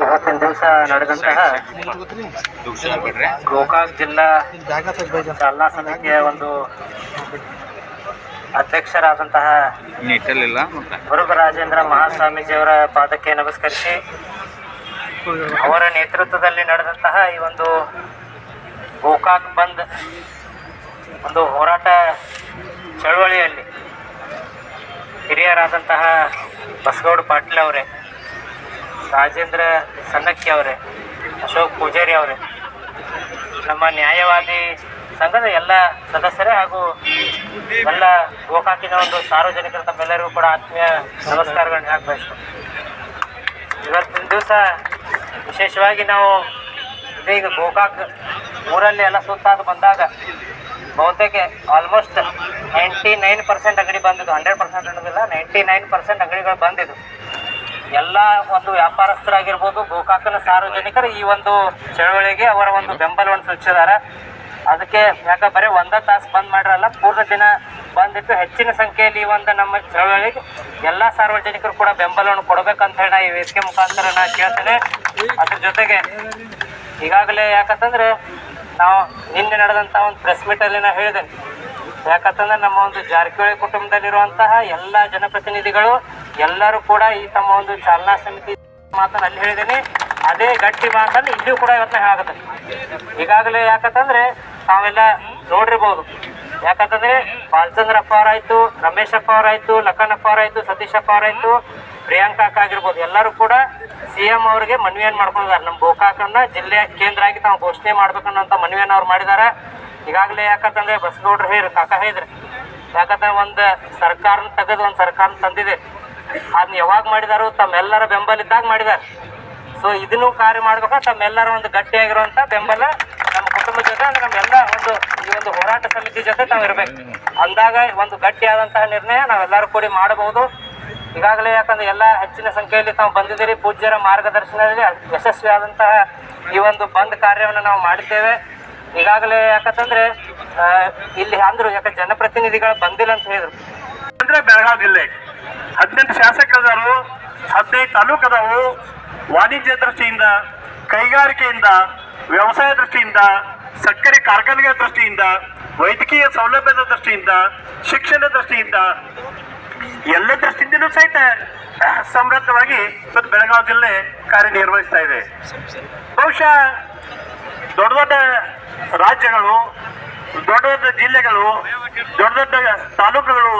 ಇವತ್ತಿನ ದಿವಸ ನಡೆದಂತಹ ಗೋಕಾಕ್ ಜಿಲ್ಲಾ ಚಾಲನಾ ಸಮಿತಿಯ ಒಂದು ಅಧ್ಯಕ್ಷರಾದಂತಹ ಮುರುಘರಾಜೇಂದ್ರ ಮಹಾಸ್ವಾಮೀಜಿಯವರ ಪಾದಕ್ಕೆ ನಮಸ್ಕರಿಸಿ ಅವರ ನೇತೃತ್ವದಲ್ಲಿ ನಡೆದಂತಹ ಈ ಒಂದು ಗೋಕಾಕ್ ಬಂದ್ ಒಂದು ಹೋರಾಟ ಚಳವಳಿಯಲ್ಲಿ ಹಿರಿಯರಾದಂತಹ ಬಸಗೌಡ ಪಾಟೀಲ್ ಅವರೇ, ರಾಜೇಂದ್ರ ಸನ್ನಕ್ಕಿ ಅವರೇ, ಅಶೋಕ್ ಪೂಜಾರಿ ಅವರೇ, ನಮ್ಮ ನ್ಯಾಯವಾದಿ ಸಂಘದ ಎಲ್ಲ ಸದಸ್ಯರೇ ಹಾಗೂ ಎಲ್ಲ ಗೋಕಾಕಿನ ಒಂದು ಸಾರ್ವಜನಿಕರ ತಮ್ಮೆಲ್ಲರಿಗೂ ಕೂಡ ಆತ್ಮೀಯ ನಮಸ್ಕಾರಗಳನ್ನ ಹಾಕಬೇಕು ಇವತ್ತಿನ ದಿವಸ ವಿಶೇಷವಾಗಿ ನಾವು ಇದೀಗ ಗೋಕಾಕ್ ಊರಲ್ಲಿ ಎಲ್ಲ ಸುತ್ತಾದ ಬಂದಾಗ ಬಹುತೇಕ ಆಲ್ಮೋಸ್ಟ್ ನೈಂಟಿ ನೈನ್ ಪರ್ಸೆಂಟ್ ಅಂಗಡಿ ಬಂದಿದ್ದು. ಹಂಡ್ರೆಡ್ ಪರ್ಸೆಂಟ್ ಅನ್ನೋದಿಲ್ಲ ನೈಂಟಿ ನೈನ್ ಪರ್ಸೆಂಟ್ ಅಂಗಡಿಗಳು ಬಂದಿದ್ದು. ಎಲ್ಲ ಒಂದು ವ್ಯಾಪಾರಸ್ಥರಾಗಿರ್ಬೋದು, ಗೋಕಾಕನ ಸಾರ್ವಜನಿಕರು ಈ ಒಂದು ಚಳವಳಿಗೆ ಅವರ ಒಂದು ಬೆಂಬಲವನ್ನು ಸೂಚಿಸಿದ್ದಾರೆ. ಅದಕ್ಕೆ ಯಾಕೆ ಬರೀ ಒಂದೇ ತಾಸು ಬಂದ್ ಮಾಡಿರಲ್ಲ ಪೂರ್ಣ ದಿನ ಬಂದಿಟ್ಟು ಹೆಚ್ಚಿನ ಸಂಖ್ಯೆಯಲ್ಲಿ ಈ ಒಂದು ನಮ್ಮ ಚಳವಳಿಗೆ ಎಲ್ಲ ಸಾರ್ವಜನಿಕರು ಕೂಡ ಬೆಂಬಲವನ್ನು ಕೊಡಬೇಕಂತ ಹೇಳಿ ನಾ ಈ ವೇದಿಕೆ ಮುಖಾಂತರ ನಾ ಕೇಳ್ತೇನೆ. ಅದ್ರ ಜೊತೆಗೆ ಈಗಾಗಲೇ ಯಾಕಂತಂದ್ರೆ ನಾವು ನಿನ್ನೆ ನಡೆದಂಥ ಒಂದು ಪ್ರೆಸ್ ಮೀಟಲ್ಲಿ ನಾ ಹೇಳಿದೆ. ಯಾಕಂತಂದ್ರೆ ನಮ್ಮ ಒಂದು ಜಾರಕಿಹೊಳಿ ಕುಟುಂಬದಲ್ಲಿರುವಂತಹ ಎಲ್ಲ ಜನಪ್ರತಿನಿಧಿಗಳು ಎಲ್ಲರೂ ಕೂಡ ಈ ತಮ್ಮ ಒಂದು ಚಾಲನಾ ಸಮಿತಿ ಮಾತನ್ನು ಅಲ್ಲಿ ಹೇಳಿದ್ದೀನಿ. ಅದೇ ಗಟ್ಟಿ ಮಾತನ್ನು ಇಲ್ಲಿಯೂ ಕೂಡ ಇವತ್ತು ಹೇಳಾಗುತ್ತೆ ಈಗಾಗಲೇ ಯಾಕಂತಂದ್ರೆ ತಾವೆಲ್ಲ ನೋಡಿರ್ಬೋದು. ಯಾಕಂತಂದ್ರೆ ಬಾಲಚಂದ್ರಪ್ಪ ಅವರಾಯ್ತು, ರಮೇಶಪ್ಪ ಅವರಾಯ್ತು ಲಕ್ಕನಪ್ಪ ಅವರಾಯ್ತು, ಸತೀಶಪ್ಪ ಅವರಾಯ್ತು, ಪ್ರಿಯಾಂಕಾ ಆಗಿರ್ಬೋದು. ಎಲ್ಲರೂ ಕೂಡ ಸಿ ಎಂ ಅವರಿಗೆ ಮನವಿಯನ್ನು ಮಾಡ್ಕೊಂಡಿದ್ದಾರೆ ನಮ್ಮ ಗೋಕಾಕನ್ನ ಜಿಲ್ಲೆ ಕೇಂದ್ರ ಆಗಿ ತಾವು ಘೋಷಣೆ ಮಾಡ್ಬೇಕನ್ನೋಂಥ ಮನವಿಯನ್ನು ಅವ್ರು ಮಾಡಿದ್ದಾರೆ ಈಗಾಗಲೇ ಯಾಕಂತಂದ್ರೆ ಬಸಗೌಡ್ರು ಹೇಳಿ, ಕಾಕ ಹೇಳಿದ್ರಿ. ಯಾಕಂದ್ರೆ ಒಂದು ಸರ್ಕಾರನ ತೆಗೆದು ಒಂದು ಸರ್ಕಾರನ ತಂದಿದೆ. ಅದನ್ನ ಯಾವಾಗ ಮಾಡಿದಾರು ತಮ್ಮೆಲ್ಲರ ಬೆಂಬಲ ಇದ್ದಾಗ ಮಾಡಿದ್ದಾರೆ ಸೊ ಇದನ್ನು ಕಾರ್ಯ ಮಾಡ್ಬೇಕಾದ್ರೆ ತಮ್ಮೆಲ್ಲರ ಒಂದು ಗಟ್ಟಿಯಾಗಿರುವಂಥ ಬೆಂಬಲ ನಮ್ಮ ಕುಟುಂಬದ ಜೊತೆ ಅಂದ್ರೆ ನಮ್ಮೆಲ್ಲ ಒಂದು ಈ ಒಂದು ಹೋರಾಟ ಸಮಿತಿ ಜೊತೆ ನಾವು ಇರಬೇಕು. ಅಂದಾಗ ಒಂದು ಗಟ್ಟಿಯಾದಂತಹ ನಿರ್ಣಯ ನಾವೆಲ್ಲರೂ ಕೂಡಿ ಮಾಡಬಹುದು. ಈಗಾಗಲೇ ಯಾಕಂದ್ರೆ ಎಲ್ಲ ಹೆಚ್ಚಿನ ಸಂಖ್ಯೆಯಲ್ಲಿ ತಾವು ಬಂದಿದ್ದೀರಿ, ಪೂಜ್ಯರ ಮಾರ್ಗದರ್ಶನದಲ್ಲಿ ಯಶಸ್ವಿಯಾದಂತಹ ಈ ಒಂದು ಬಂದ್ ಕಾರ್ಯವನ್ನು ನಾವು ಮಾಡಿದ್ದೇವೆ. ಈಗಾಗಲೇ ಯಾಕಂತಂದ್ರೆ ಇಲ್ಲಿ ಅಂದ್ರು ಯಾಕ ಜನಪ್ರತಿನಿಧಿಗಳು ಬಂದಿಲ್ಲ ಅಂತ ಹೇಳಿದ್ರು. ಅಂದ್ರೆ ಬೆಳಗಾವಿ ಜಿಲ್ಲೆ, ಹದಿನೆಂಟು ಶಾಸಕರು ಹದಿನೈದು ತಾಲೂಕದವರು ವಾಣಿಜ್ಯ ದೃಷ್ಟಿಯಿಂದ, ಕೈಗಾರಿಕೆಯಿಂದ, ವ್ಯವಸಾಯ ದೃಷ್ಟಿಯಿಂದ, ಸಕ್ಕರೆ ಕಾರ್ಖಾನೆಗಳ ದೃಷ್ಟಿಯಿಂದ, ವೈದ್ಯಕೀಯ ಸೌಲಭ್ಯದ ದೃಷ್ಟಿಯಿಂದ ಶಿಕ್ಷಣ ದೃಷ್ಟಿಯಿಂದ ಎಲ್ಲ ದೃಷ್ಟಿಯಿಂದಲೂ ಸಹಿತ ಸಮೃದ್ಧವಾಗಿ ಇವತ್ತು ಬೆಳಗಾವಿ ಜಿಲ್ಲೆ ಕಾರ್ಯನಿರ್ವಹಿಸ್ತಾ ಇದೆ. ಬಹುಶಃ ದೊಡ್ಡ ದೊಡ್ಡ ರಾಜ್ಯಗಳು, ದೊಡ್ಡ ದೊಡ್ಡ ಜಿಲ್ಲೆಗಳು, ದೊಡ್ಡ ದೊಡ್ಡ ತಾಲೂಕುಗಳು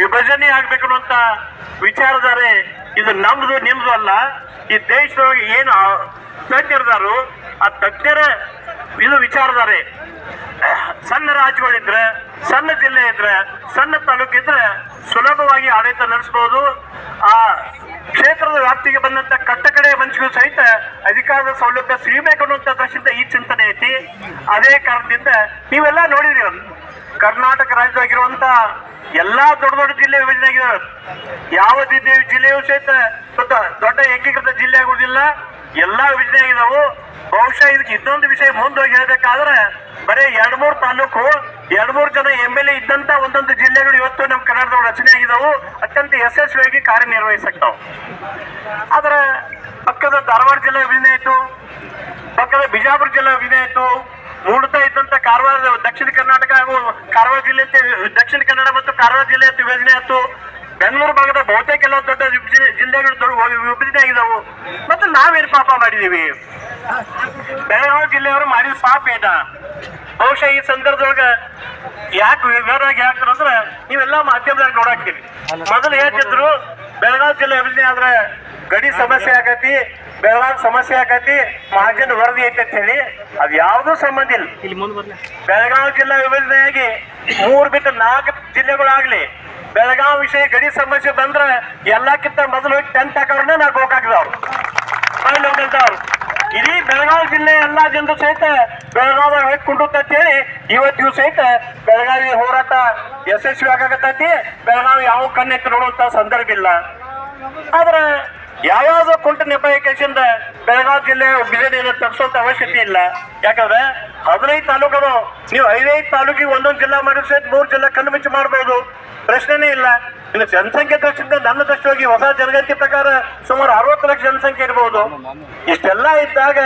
ವಿಭಜನೆ ಆಗ್ಬೇಕು ಅನ್ನುವಂತ ವಿಚಾರಧಾರೆ ಇದು ನಮ್ದು, ನಿಮ್ದು ಅಲ್ಲ. ಈ ದೇಶದೊಳಗೆ ಏನು ತಜ್ಞರದಾರು, ಆ ತಜ್ಞರ ಇದು ವಿಚಾರಧಾರೆ. ಸಣ್ಣ ರಾಜ್ಯಗಳಿದ್ರೆ, ಸಣ್ಣ ಜಿಲ್ಲೆ ಇದ್ರೆ, ಸಣ್ಣ ತಾಲೂಕು ಇದ್ರೆ ಸುಲಭವಾಗಿ ಆಡಳಿತ ನಡೆಸಬಹುದು. ಆ ಕ್ಷೇತ್ರದ ವ್ಯಾಪ್ತಿಗೆ ಬಂದಂತ ಕಟ್ಟ ಕಡೆ ಮನುಷ್ಯರು ಸಹಿತ ಅಧಿಕಾರದ ಸೌಲಭ್ಯ ಸಿಗಬೇಕು ಅನ್ನುವಂಥ ದೃಷ್ಟಿಯಿಂದ ಈ ಚಿಂತನೆ ಐತಿ. ಅದೇ ಕಾರಣದಿಂದ ನೀವೆಲ್ಲ ನೋಡಿದ್ರಿ ಕರ್ನಾಟಕ ರಾಜ್ಯವಾಗಿರುವಂತ ಎಲ್ಲಾ ದೊಡ್ಡ ದೊಡ್ಡ ಜಿಲ್ಲೆ ವಿಭಜನೆ ಆಗಿದಾವೆ ಯಾವ ಜಿಲ್ಲೆ ಜಿಲ್ಲೆಯೂ ಸಹಿತ ದೊಡ್ಡ ಏಕೀಕೃತ ಜಿಲ್ಲೆ ಆಗುವುದಿಲ್ಲ. ಎಲ್ಲಾ ವಿಷಯ ಇದಾವು. ಬಹುಶಃ ಇದಕ್ಕೆ ಇನ್ನೊಂದು ವಿಷಯ ಮುಂದೋಗಿ ಹೇಳ್ಬೇಕಾದ್ರೆ, ಬರೀ ಎರಡ್ ಮೂರು ತಾಲೂಕು, ಎರಡ್ ಮೂರು ಜನ ಎಂ ಎಲ್ ಎ ಇದ್ದಂತ ಒಂದೊಂದು ಜಿಲ್ಲೆಗಳು ಇವತ್ತು ನಮ್ಮ ಕರ್ನಾಟಕದ ರಚನೆ ಆಗಿದಾವು. ಅತ್ಯಂತ ಯಶಸ್ವಿಯಾಗಿ ಕಾರ್ಯನಿರ್ವಹಿಸಕ್ತಾವ. ಆದ್ರೆ ಪಕ್ಕದ ಧಾರವಾಡ ಜಿಲ್ಲೆ ವಿಜಯ ಆಯ್ತು ಪಕ್ಕದ ಬಿಜಾಪುರ ಜಿಲ್ಲೆ ವಿಜಯ ಆಯ್ತು ಮೂಡ್ತಾ ಇದ್ದಂತ ಕಾರವಾರ, ದಕ್ಷಿಣ ಕರ್ನಾಟಕ ಹಾಗೂ ಕಾರವಾರ ಜಿಲ್ಲೆ ದಕ್ಷಿಣ ಕನ್ನಡ ಮತ್ತು ಕಾರವಾರ ಜಿಲ್ಲೆ ಅಂತ ವಿಭಜನೆ ಆಯ್ತು. ಬೆಂಗಳೂರು ಭಾಗದ ಬಹುತೇಕ ಎಲ್ಲ ದೊಡ್ಡ ಜಿಲ್ಲೆಗಳು ವಿಭಜನೆ ಆಗಿದಾವು. ಮತ್ತೆ ನಾವೇನು ಪಾಪ ಮಾಡಿದೀವಿ? ಬೆಳಗಾವಿ ಜಿಲ್ಲೆಯವರು ಮಾಡಿದ ಪಾಪ ಏನ? ಬಹುಶಃ ಈ ಸಂದರ್ಭದೊಳಗ ಯಾಕೆ ವಿವರವಾಗಿ ಹೇಳ್ತಾರಂದ್ರೆ ನೀವೆಲ್ಲ ಮಾಧ್ಯಮದಾಗ ನೋಡಾಕ್ತೀವಿ ಮೊದಲು ಹೇಳ್ತಿದ್ರು ಬೆಳಗಾವಿ ಜಿಲ್ಲೆ ವಿಭಜನೆ ಆದ್ರೆ ಗಡಿ ಸಮಸ್ಯೆ ಆಗತಿ ಬೆಳಗಾವಿ ಸಮಸ್ಯೆ ಆಗತಿ ಮಹಾಜನ್ ವರದಿ ಐತೆ ಅಂತ ಹೇಳಿ ಅದು ಯಾವುದೂ ಸಂಬಂಧ ಇಲ್ಲ. ಬೆಳಗಾವಿ ಜಿಲ್ಲಾ ವಿಭಜನೆಯಾಗಿ ಮೂರು ಬಿಟ್ಟು ನಾಲ್ಕು ಜಿಲ್ಲೆಗಳಾಗ್ಲಿ ಬೆಳಗಾವಿ ವಿಷಯ ಗಡಿ ಸಮಸ್ಯೆ ಬಂದ್ರೆ ಎಲ್ಲಕ್ಕಿಂತ ಮೊದಲು ಟೆಂಟ್ ಹಾಕೋರ್ನ ನಾವು ಹೋಗಾಕಿದವ್ರು ಅವ್ರು ಇಡೀ ಬೆಳಗಾವಿ ಜಿಲ್ಲೆ ಎಲ್ಲಾ ಜನರು ಸಹಿತ ಬೆಳಗಾವಿ ಹೇಳಿ ಇವತ್ತಿಗೂ ಸಹಿತ ಬೆಳಗಾವಿ ಹೋರಾಟ ಯಶಸ್ವಿ ಆಗಾಕತ್ತೈತಿ. ಬೆಳಗಾವಿ ಯಾವ ಕಣ್ಣೆತ್ತಿ ನೋಡುವಂತ ಸಂದರ್ಭ ಇಲ್ಲ. ಆದ್ರೆ ಯಾವ್ಯಾವ ಕುಂಟ ನೆಪ ಕೇಸಿಂದ ಬೆಳಗಾವಿ ಜಿಲ್ಲೆ ಬಿಜೆಡಿಯನ್ನು ತಪ್ಪಿಸುವಂತ ಅವಶ್ಯಕತೆ ಇಲ್ಲ. ಯಾಕಂದ್ರೆ ಹದಿನೈದು ತಾಲೂಕು ನೀವು ಐದೈದು ತಾಲೂಕಿಗೆ ಒಂದೊಂದು ಜಿಲ್ಲಾ ಮಾಡಿದ್ರೆ ಮೂರು ಜಿಲ್ಲಾ ಕಣ್ಣು ಮುಚ್ಚಿ ಮಾಡ್ಬೋದು. ಪ್ರಶ್ನೆನೇ ಇಲ್ಲ. ಇನ್ನು ಜನಸಂಖ್ಯೆ ದೃಷ್ಟಿಯಿಂದ ನನ್ನ ದೃಷ್ಟಿಯಾಗಿ ಹೊಸ ಜನಗಣತಿ ಪ್ರಕಾರ ಸುಮಾರು ಅರವತ್ತು ಲಕ್ಷ ಜನಸಂಖ್ಯೆ ಇರ್ಬೋದು. ಇಷ್ಟೆಲ್ಲ ಇದ್ದಾಗ